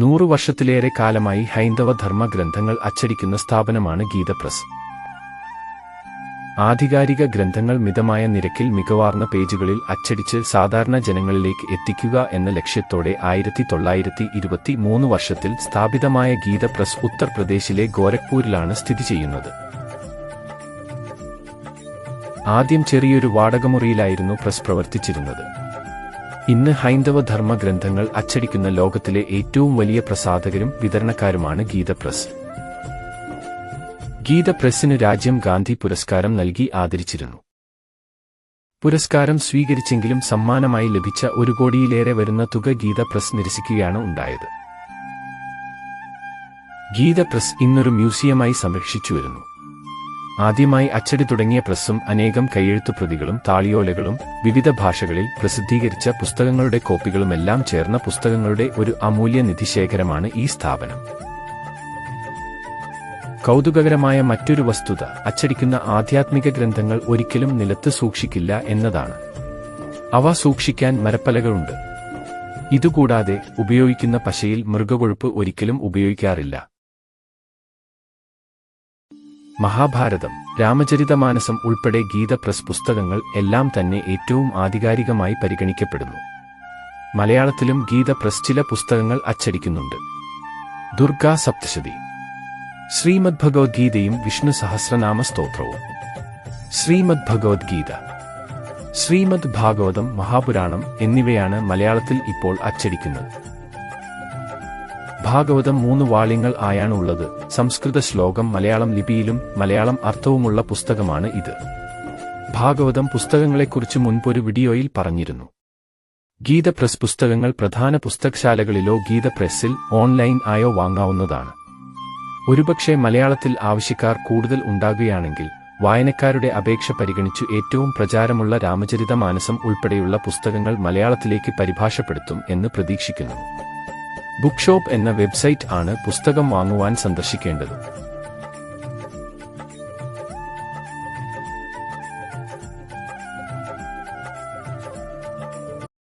നൂറു വർഷത്തിലേറെ കാലമായി ഹൈന്ദവ ധർമ്മ ഗ്രന്ഥങ്ങൾ അച്ചടിക്കുന്ന സ്ഥാപനമാണ് ഗീത പ്രസ് ആധികാരിക ഗ്രന്ഥങ്ങൾ മിതമായ നിരക്കിൽ മികവാർന്ന പേജുകളിൽ അച്ചടിച്ച് സാധാരണ ജനങ്ങളിലേക്ക് എത്തിക്കുക എന്ന ലക്ഷ്യത്തോടെ ആയിരത്തി തൊള്ളായിരത്തി ഇരുപത്തി മൂന്ന് വർഷത്തിൽ സ്ഥാപിതമായ ഗീത പ്രസ് ഉത്തർപ്രദേശിലെ ഗോരഖ്പൂരിലാണ് സ്ഥിതി ചെയ്യുന്നത്. ആദ്യം ചെറിയൊരു വാടകമുറിയിലായിരുന്നു പ്രസ് പ്രവർത്തിച്ചിരുന്നത്. ഇന്ന് ഹൈന്ദവ ധർമ്മ ഗ്രന്ഥങ്ങൾ അച്ചടിക്കുന്ന ലോകത്തിലെ ഏറ്റവും വലിയ പ്രസാധകരും വിതരണക്കാരുമാണ് ഗീത പ്രസ് ഗീത രാജ്യം ഗാന്ധി പുരസ്കാരം നൽകി ആദരിച്ചിരുന്നു. പുരസ്കാരം സ്വീകരിച്ചെങ്കിലും സമ്മാനമായി ലഭിച്ച ഒരു കോടിയിലേറെ വരുന്ന തുക ഗീത പ്രസ് നിരസിക്കുകയാണ് ഉണ്ടായത്. ഗീത പ്രസ് ഇന്നൊരു മ്യൂസിയമായി സംരക്ഷിച്ചു വരുന്നു ആദ്യമായി അച്ചടി തുടങ്ങിയ പ്രസ്സും അനേകം കൈയെഴുത്തു പ്രതികളും താളിയോലകളും വിവിധ ഭാഷകളിൽ പ്രസിദ്ധീകരിച്ച പുസ്തകങ്ങളുടെ കോപ്പികളുമെല്ലാം ചേർന്ന പുസ്തകങ്ങളുടെ ഒരു അമൂല്യ നിധിശേഖരമാണ് ഈ സ്ഥാപനം. കൗതുകകരമായ മറ്റൊരു വസ്തുത അച്ചടിക്കുന്ന ആധ്യാത്മിക ഗ്രന്ഥങ്ങൾ ഒരിക്കലും നിലത്ത് സൂക്ഷിക്കില്ല എന്നതാണ്. അവ സൂക്ഷിക്കാൻ മരപ്പലകളുണ്ട്. ഇതുകൂടാതെ ഉപയോഗിക്കുന്ന പശയിൽ മൃഗകൊഴുപ്പ് ഒരിക്കലും ഉപയോഗിക്കാറില്ല. മഹാഭാരതം രാമചരിതമാനസം ഉൾപ്പെടെ ഗീത പ്രസ് പുസ്തകങ്ങൾ എല്ലാം തന്നെ ഏറ്റവും ആധികാരികമായി പരിഗണിക്കപ്പെടുന്നു. മലയാളത്തിലും ഗീത പ്രസ് ചില പുസ്തകങ്ങൾ അച്ചടിക്കുന്നുണ്ട്. ദുർഗാ സപ്തശതി. ശ്രീമദ് ഭഗവത്ഗീതയും വിഷ്ണു സഹസ്രനാമ സ്തോത്രവും. ശ്രീമദ് ഭഗവത്ഗീത ശ്രീമദ് ഭാഗവതം മഹാപുരാണം എന്നിവയാണ് മലയാളത്തിൽ ഇപ്പോൾ അച്ചടിക്കുന്നത്. ഭാഗവതം മൂന്ന് വാള്യങ്ങൾ ആയാണ് ഉള്ളത് സംസ്കൃത ശ്ലോകം മലയാളം ലിപിയിലും മലയാളം അർത്ഥവുമുള്ള പുസ്തകമാണ് ഇത്. ഭാഗവതം പുസ്തകങ്ങളെക്കുറിച്ച് മുൻപൊരു വീഡിയോയിൽ പറഞ്ഞിരുന്നു. ഗീത പ്രസ് പുസ്തകങ്ങൾ പ്രധാന പുസ്തകശാലകളിലോ ഗീത പ്രസ്സിൽ ഓൺലൈൻ ആയോ വാങ്ങാവുന്നതാണ്. ഒരുപക്ഷെ മലയാളത്തിൽ ആവശ്യക്കാർ കൂടുതൽ ഉണ്ടാകുകയാണെങ്കിൽ വായനക്കാരുടെ അപേക്ഷ പരിഗണിച്ചു ഏറ്റവും പ്രചാരമുള്ള രാമചരിതമാനസം ഉൾപ്പെടെയുള്ള പുസ്തകങ്ങൾ മലയാളത്തിലേക്ക് പരിഭാഷപ്പെടുത്തും എന്ന് പ്രതീക്ഷിക്കുന്നു. ബുക്ക് ഷോപ്പ് എന്ന വെബ്സൈറ്റ് ആണ് പുസ്തകം വാങ്ങുവാൻ സന്ദർശിക്കേണ്ടത്.